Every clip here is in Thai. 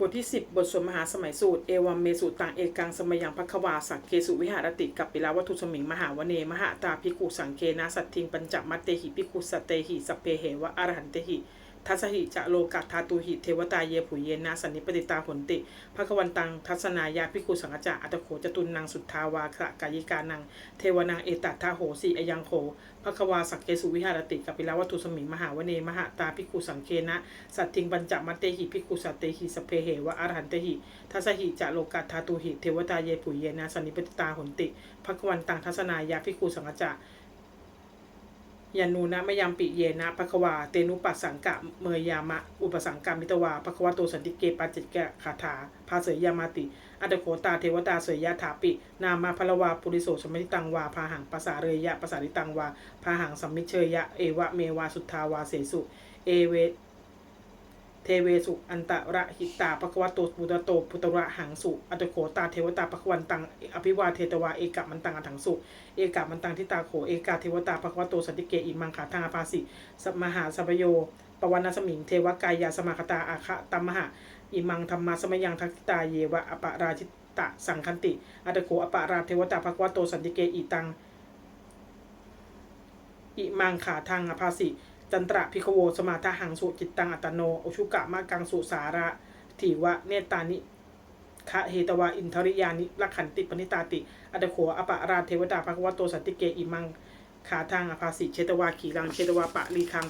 บทที่ 10 บทสวดมหาสมัยสูตร เอวัมเมสูตรต่างเอกังสมัยยังพักวาสักเกสุวิหารติกับปิลาวัตถุสมิงมหาวเน มหาตาภิกขุสังเคนะสัตทิงปัญจมัตเตหิภิกขุสตเตหิสพเพเหวะอรหันเตหิ ทัสหิจะโลกัตทาตุหิเทวตาเยผุเยนะสันนิปติตาหนติภควันตังทัศนายาภิกขุสังฆจาอัตโขจตุนนางสุทธาวาคะกายิกานัง เทวนังเอตัทาโหสีอยังโขภควาสักเกสุวิหารติกับปิลาวัตุสมิงมหาวเนมหาตาภิกขุสังเคนะ สัตทิงปัญจมัตเตหิภิกขุสตเตหิสเพเหวะอรหันเตหิทัสหิจะโลกัตทาตุหิเทวตาเยปุเยนะสันนิปติตาหนติภควันตังทัศนายาภิกขุสังฆจะ ยานูนะมยามปิเยนะภควาเตนุปัสสังกะเมยยามะ อุปสังกามิตวาภควาโตสันติเกปาจจิกะคาถาภาเสยยามาติ อัตโคตาเทวตาเสยยะถาปิ นามาพลวาปุริโสสมมิตังวาพาหังภาษาเรยยะภาษาริตังวาพาหังสัมมิเชยยะเอวะเมวาสุทธาวาเสสุ เอเว เทเวสุอันตระหิตาปะควะโตปุตโตพุตระหังสุอัตโขตาเทวตาปะควันตังอภิวาเทตวาเอกะมันตังอัถังสุเอกะมันตังทิตาโขเอกาเทวตาปะควะโตสันติเกอิมังขาทางอาภาสิสมหาสัพโยปวันสมิงเทวกายาสมาคตาอาคะตัมมหะอิมังธรรมาสมยังทักขิตาเยวะอปะราชิตะสังคันติอัตโขอปะราเทวตาปะควะโตสันติเกอิตังอิมังขาทางอภาสิ จันตระพิคโวสมาทหังสุจิตตังอัตโนอุชุกะมากังสุสาระถีวะเนตานิคะเฮตวาอินทริยานิลักขันติปนิตาติอัตโขอปะราเทวดาภควโตสันติเกอิมังขาทางอภาสิเชตวาขีรังเชตวาปะลีคัง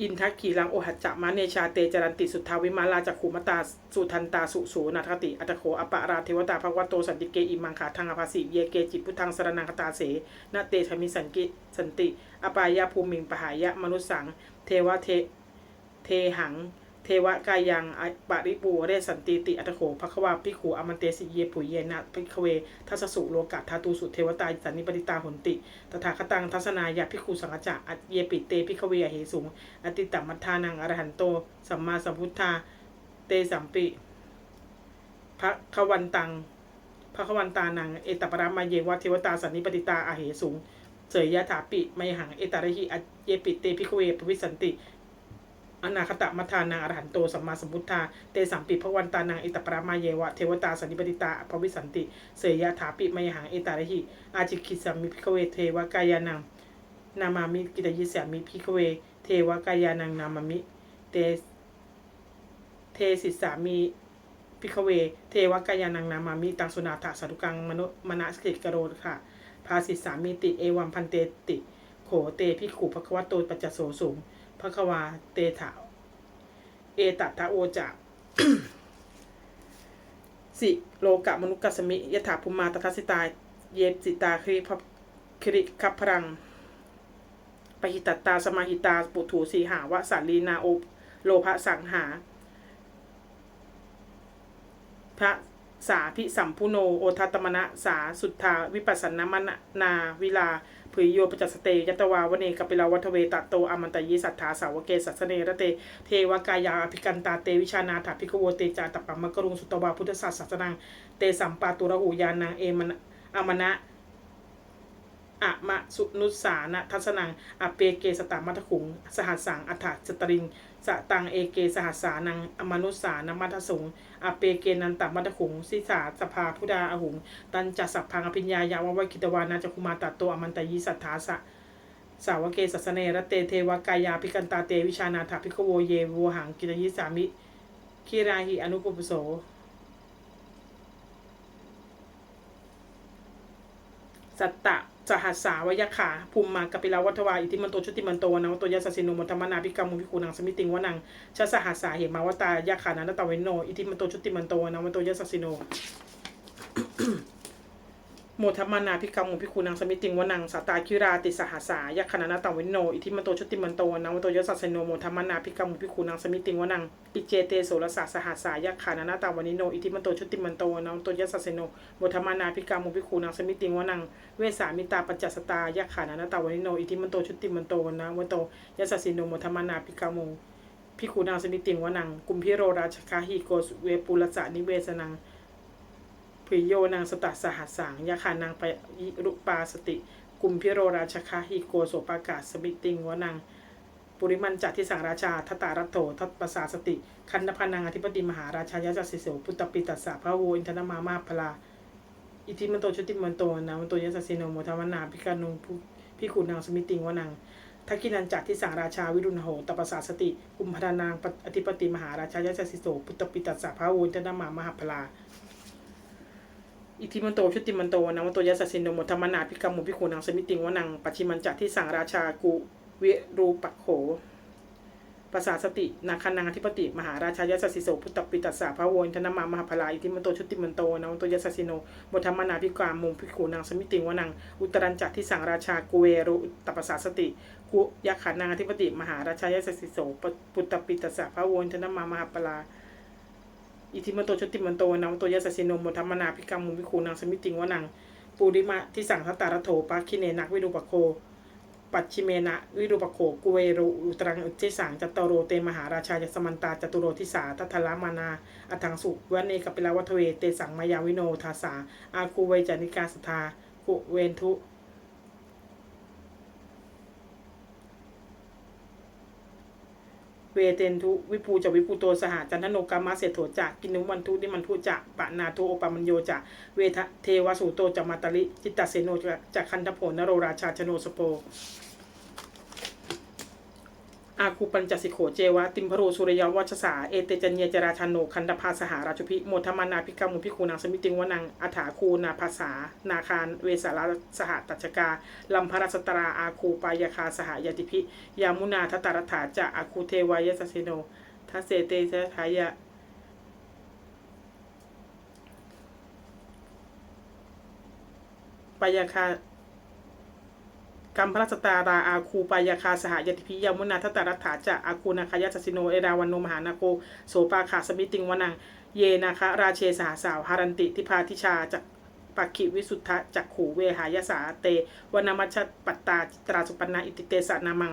อินทักขีรังโอหัจจะมะเนชาเตจรันติสุทธาวิมาราจักขุมตาสุทันตาสุสูนาทติอัตโขอปะราเทวตาภควโตสันติเกอิมังขาทังอภาสิเยเกจิตพุทธังสรนังคตาเสนาเตชมิสันกิสันติ อปายาภูมิงปหายะมนุสัง เทวเทเทหัง เทวะกายังอปริปูเรสันติติอัตโขภควาพิขูอมันเตสิเยปุยเยนะพิขเวทัสสุโลกะทาตูสุเทวตาสันนิปติตาหนติตถาคตังทัศนายะพิขูสังฆจะอัตเยปิเตพิขเวอเหสุงอติตัมมัทธานังอรหันโตสัมมาสัมพุทธาเตสัมปิพระขวันตังพระขวันตานังเอตปรามาเยวะเทวตาสันนิปติตาอาเหสุงเสยยะถาปิไมหังเอตาระหิอัเยปิเตพิกเวปวิสันติ อนาคตมัทานังอรหันโตสัมมาสัมพุทธาเตสัมปิพวันตานังอิตปรามาเยวะเทวตาสันนิปติตาภวิสันติ เสยยะถาปิไมหังเอตาระหิอาจิคิสัมมิพิกเวเทวกายานังนามามิกิตยิสามิพิกเว เทวกายานังนามามิเตเทสิสามีพิกเว เทวกายานังนามามิตังสุนาถาสารุกังมนุมนาสกิกโรค่ะภาสิสามีติเอวัมพันเตติ โขเตพิขุภควโตปัจจโสสูง ภควาเตถาเอตัทะโอจะสิโลกะมนุกัสมิยถาภูมาตทัสิตา เยสิตาคริพคริคัพพรังปหิตตาสมาหิตาปุถุสีหาวะสาลีนาโอโลภะสังหา พระสาพิสัมพุโน โอทัตมณะสาสุทธา วิปัสสนมณนา วิลา ภุยโยปจัสเตยัตวาวเนกปิลาวัทเวตะโตอมันตยิสัทธาสาวเกสัสเนระเต เทวกายาอภิกันตาเตวิชานาถาภิกโวเตจาตปัมมะกรุงสุตวาพุทธศาสนังเตสัมปาตุระหูยานังเอมนะอมนะอะมะสุนุสานะทัศนังอเปเกสตามัทขุง สหัสสังอัฏฐสตริง สตังเอเกสหัสานังอมนุสานมัทสงอเปเกนันตมัทขุงสิสาสภาพุดาอหุง ตันจัสัพพังอภิญญายาวะวกิตวานาจักคุมาตัตโตอมันตยิสัทธาสะสาวเกสัสเนรเตเทวกายาพิกันตาเตวิชานาถาพิกโวเยโวหังกิตยิสามิคิราหิอนุปปโสสัตตะ สหัสสาวยขาภูมิมากปิลาวัทวาอิทิมันโตชุติมันโตวนาวัตโตยสสสินุมตมนาพิกรรมุพิคูนังสมิติงวนังชาสหัสสาเหมาวตายาขานันตะเวนโนอิทิมันโตชุติมันโตวนาวัตโตยสสสินุ โมทัมมานาพิกรรมุพิคูนังสมิติงวนังสัตาคิราติสหัสายาขานันตะเวนโนอิทิมันโตชุติมันโตวนาวัตโตยสสสิโนโมทัมมานาพิกรรมุพิคูนังสมิติงวนังปิเจเตโสรสาสหัสายาขานันตะวนิโนอิทิมันโตชุติมันโตวนาวัตโตยสสสิโนโมทัมมานาพิกรรมุพิคูนังสมิติงวนังเวสามิตาปัจจสตายะขานานาตาวนิโนอิทิมันโตชุติมันโตนะวโตยสสสิโนโมธรรมนาพิกาโมพิคูนางสมิติงวนังกุมพิโรราชคาหิโกสเวปุรสะนิเวสนัง พิโยนางสตัสสหัสสังยะขานางไปยิรุปาสติ กุมพิโรราชคาหิโกโสปากาสสมิติงวนังปุริมันจัตที่สังราชาทตารัตโถทัตปสาสติ คันธพนังอธิปติมหาราชายาจัสสิโสพุตตปิตัสสะพระโวอินทนมามาพลาอิทิมันโตชุติมันโตนามันโตยสสสิโนโมทวนาพิกานุพิกุนางสมิติงวนังทักกินันจักที่สังราชาวิรุณโหตปสาสติ กุมพานางอธิปติมหาราชายาจัสสิโสพุตตปิตัสสะพระโวอินทนมามาพลา อิทิมันโตชุติมันโตนามันโตยสสสินโนโมทมนาพิกามุพิกุนางสมิติงวนังปัจฉิมันจักที่สังราชากุวิรูปักโขภาษาสตินาคานังอธิปติ มหาราชายสัสสิโสพุตตปิตัสสะพระวนธนมามหาพลาอิทิมันโตชุติมันโตนะวันโตยสัสสิโนบทธรรมนาภิกามุพิกูนางสมิติงวนังอุตรันจักที่สังราชากุเวรุตปสาสติกุยักขานังอธิปติ มหาราชายสัสสิโสพุตตปิตัสสะพระวนธนมามหาพลา อิทิมันโตชติมันโตนะวันโตยสัสสิโนบทธรรมนาภิกามุงพิกูนางสมิติงวนังปูริมะที่สั่งทัตตารโถปะคิเนนักวิรูปโค ปัจฉิเมนะวิรูปโขกุเวรุอุตรังอุเจสังจัตโตโรเตมหาราชายสมันตาจตุโรทิสาทัทละมานาอัทังสุวเนกปิลาวัทเวเตสังมายาวิโนทาสาอาคูเวจานิกาสทากุเวนทุ เวเตนทุวิปูจะวิปูโตสหจันทโนกามาเสโถจักกินุวันทุนิมันทุจักปะนาทุโอปามัญโยจักเวทะเทวสุโตจะมาตลิจิตตเสโนจะจะคันทโพนโรราชาชโนสโป อาคูปัญจสิโขเจวะ ติมพโรสุริยวัชสา เอเตจัญเยจราชนโนคันดภาสหาราชุพิโมทมานาพิกามุพิคูนางสมิติงวนังอัฐาคูนาภาษา นาคารเวสาราสหตัชกาลัมพรสตราอาคูปายาคาสหยติพิ ยามุนาทตารถาจะอาคูเทวายสสสิโนทัสเสเตสทายะปายาคา กัมพระสตาราอาคูปายาคาสหายติพิยมุนาทตารัฐาจะอาคูนาคายสสิโนเอราวันโนมหานาโกโสปาขาสมิติงวนัง เยนาคะราเชสหสาวหารันติทิพาทิชาจักปักขิวิสุทธะจักขูเวหายสาเตวนามัชปัตตาจิตราสุปันนาอิติเตสนามัง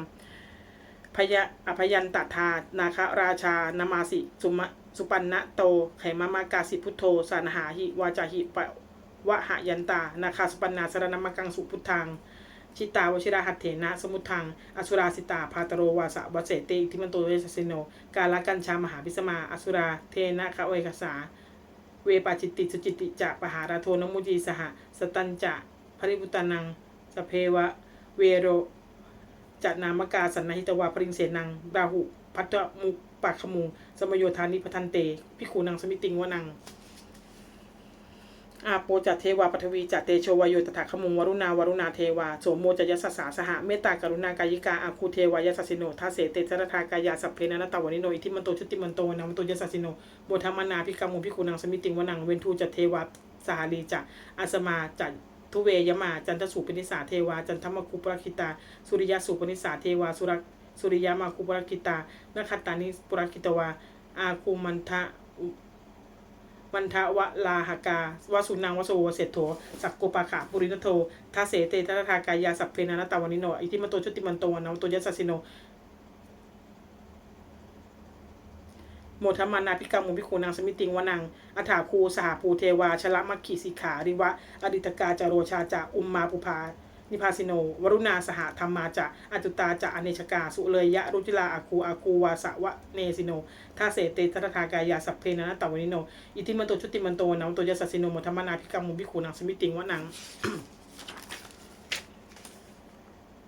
พยะอภยันตถานาคราชานามาสิสุมสุปันนะโต ไขมามากาสิพุทโธสานหาหิวาจาหิปะวะหะยันตา นาคาสุปันนาสรณมกังสุพุทธัง ชิตาวชิราหัตเถนะ สมุทัง อสุราสิตา พาตโรวาสะวเสเตอิทิมันโตเวสสิโน กาลกัญชามหาพิสมา อสุราเทนะคะเวคสา เวปาจิตติสุจิติจะปหาราโทนมุจีสหสตันจะภริบุตานังสเพวะเวโรจะนามกาสันนหิตวาปริงเสนังบาหุ พัตตมุปากขมู สมโยธานิพทันเตพิคูนังสมิติงวนัง อาโปจัตเทวาปฐวีจัตเตโชวายโยตถาคมุงวรุณาวรุณาเทวาโสมโมจยสสสาสหะเมตตากรุณากายิกาอาคูเทวายสสสิโนทัสเสเตสรทากายาสัพเพนันตวนิโนอิทิมันโตชุติมันโตนามันโตยสสสิโนโมธรรมนาพิกามุพิคุนังสมิติงวนังเวนทูจัตเทวาสหาลีจะอาสมาจัตทุเวยมาจันทสุปนิสาเทวาจันทมกุปรคิตา สุริยสุปนิสาเทวาสุรสุริยมาคุปรคิตานคัตตานิปุรคิตวาอาคูมันทะ วันทวะลาหกาวสุนังวโสวเศรษโถสักโกปาขาปุรินโททาเสเตทะทากายาสัพเพนันตวานิโนอิทิมโตชุติมันโตวันนโตยัสสสิโนโมทมานาพิกามุพิคูนางสมิติงวนังอัฐาคูสหภูเทวาชละมัคคีสิขาริวะอดิตกาจาโรชาจะอุมมาปุภา นิพาสิโน วรุณาสหธรรมาจะอจุตาจะอเนชกา สุเลยยะรุจิลาอาคูอาคูวาสะวะเนสิโนทาเสเตทัตถากายาสัพเพนะตวนิโน อิทิมันโตชุติมันโตนะโตยัสสสิโนโมทมนาพิกามุพิคูนังสมิติงวะนัง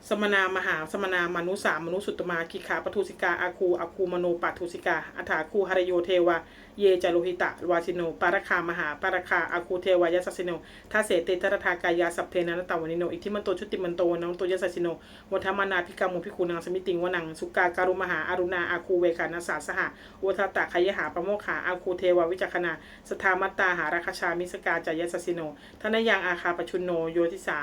สมนามหาสมนามนุสามนุสุตตมาคิขาปทุสิกาอาคูอาคูมโนปัทุสิกาอัฐาคูหรโยเทวาเยจาโลหิตะวาชิโนปารคามหาปารคาอาคูเทวายสสสิโนทัเสเตตระทากายาสัพเพนันตวนิโนอิทิมันโตชุติมันโตนังโตยัสสสิโนโมทมานาพิกามุพิคูนางสมิติงวนังสุกาการุมหาอารุณาอาคูเวคานาสาสหะโวทตะขยหาปโมขา อาคูเทวาวิจักขณาสทามัตตาหาราคชามิสกาจายสสสิโนทนยังอาคาปชุนโนโยทิสา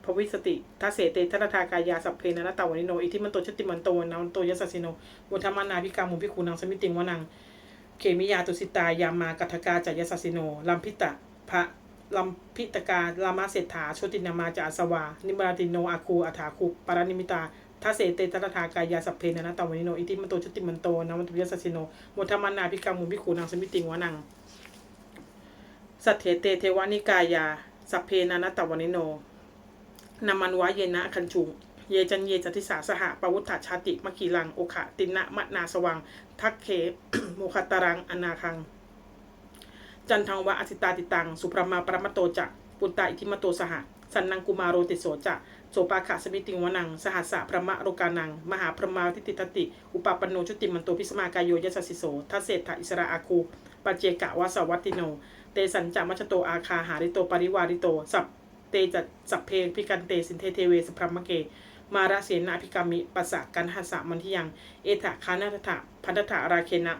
อัปภวิสติทัเสเตทัตถากายาสัพเพนะนตาวนิโน อิทิมันโตชติมันโตนามันโตยัสสิโนวุฒมานาพิกามุพิคูนังสมิติงวนัง เขมิยาตุสิตายามากัทกาจายสสสิโนลัมพิตะพระลัมพิตกาลามาเศรษฐาโชตินามาจาสวา นิมราติโนอาคูอัฐาคูปารานิมิตาทัเสเตทัตถากายาสัพเพนะนะตาวนิโน อิทิมันโตชติมันโตนามันโตยัสสิโนวุฒมานาพิกามุพิคูนังสมิติงวนัง สัทเถเตเทวานิกายา สัพเพนะนะตาวนิโน นามันวะเยนะคันชุง เยจันเยจติสาสหะปวุฒชาติมคีลัง โอคะตินะมะนาสวัง ทักเคโมคตารัง อนาคัง จันทังวะอสิตาติตัง สุพรมาปรมโตจะปุตตาอิทิมโตสหะสันนังกุมารโรติโสจะโสปาขะสมิติงวนัง สหัสสะพระมะโรกานัง มหาพรหมาทิติตติ อุปปันโนชุติมันโตพิสมากายโยยสสสิโสทัสเศรษฐอิสระอาคูปัจเจกะวาสวัตติโน เตสัญจามัชโตอาคาหาริโตปริวาริโต สัพ เตจัดสัพเพพิกันเตสินเทเทเวสพรหมเก มาราเสนาภิกามิปัสสะกันหัสสะมันทิยัง เอถะคานาทถะพันธถะราเคนะ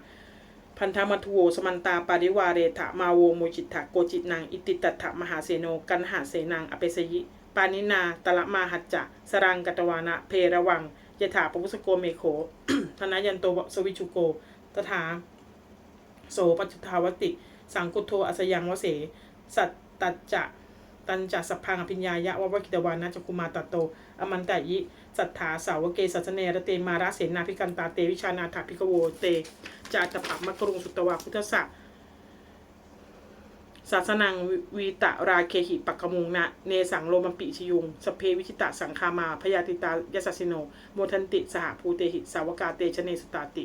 พันธมัทโวสมันตาปาริวาเรถะมาโวโมจิตถะโกจิตนังอิติตัถะมหาเสโนกันหาเสนังอเปสยิ ปานินาตละมาหัจจะสรังกัตวานะเพระวังยถาปวุสโกเมโขธนายันโตสวิชุโกตถาโสปัจจุทาวติ สังกุโทอัสยังวเส สัตตจจะ ตันจะสัพพังอภิญญายะวะวะกิตวานะจักุมาตโต อมันตะยิ สัทธาสาวเกสัสเนระเตมาราเสนาภิกันตาเตวิชานาถาภิกโวเตจาตภะมะกรุงสุตวาพุทธสักศาสนังวีตะราเคหิปักขมุงนะเนสังโลมปิชยุง สเพวิชิตะสังคามาพยาติตายสสสิโน โมทันติสหภูเตหิสาวกาเตชะเนสตาติ